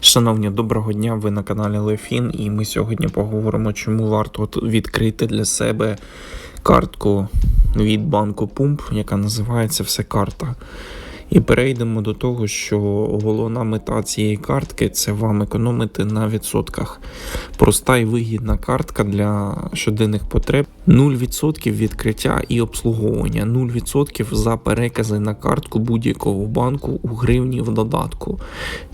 Шановні, доброго дня! Ви на каналі Лефін, і ми сьогодні поговоримо, чому варто відкрити для себе картку від банку Пумп, яка називається Все карта. І перейдемо до того, що головна мета цієї картки це вам економити на відсотках. Проста і вигідна картка для щоденних потреб. 0% відкриття і обслуговування, 0% за перекази на картку будь-якого банку у гривні в додатку,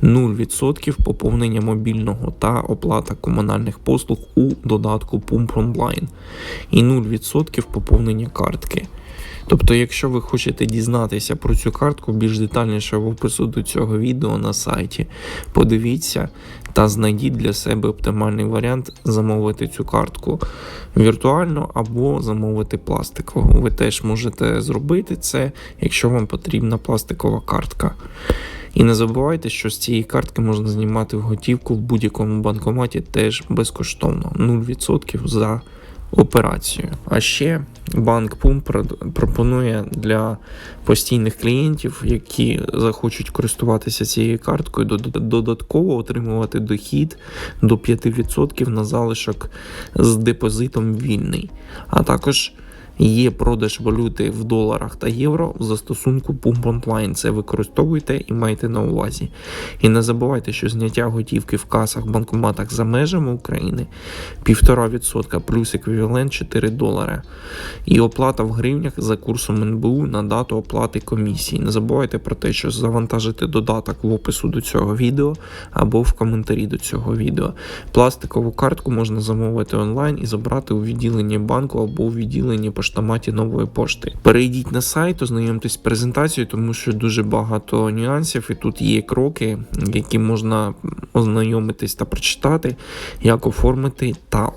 0% поповнення мобільного та оплата комунальних послуг у додатку Pump Online і 0% поповнення картки. Тобто, якщо ви хочете дізнатися про цю картку більш детальніше в опису до цього відео на сайті, подивіться та знайдіть для себе оптимальний варіант замовити цю картку віртуально або замовити пластикову. Ви теж можете зробити це, якщо вам потрібна пластикова картка. І не забувайте, що з цієї картки можна знімати в готівку в будь-якому банкоматі теж безкоштовно 0% за операцію. А ще банк Пум пропонує для постійних клієнтів, які захочуть користуватися цією карткою, дод- додатково отримувати дохід до 5% на залишок з депозитом вільний. А також Є продаж валюти в доларах та євро в застосунку Pump Online. Це використовуйте і майте на увазі. І не забувайте, що зняття готівки в касах, банкоматах за межами України 1,5% плюс еквівалент 4 долари. І оплата в гривнях за курсом НБУ на дату оплати комісії. Не забувайте про те, що завантажити додаток в опису до цього відео або в коментарі до цього відео. Пластикову картку можна замовити онлайн і забрати у відділенні банку або у відділенні поштоматі нової пошти. Перейдіть на сайт, ознайомтесь з презентацією, тому що дуже багато нюансів, і тут є кроки, які можна ознайомитись та прочитати, як оформити та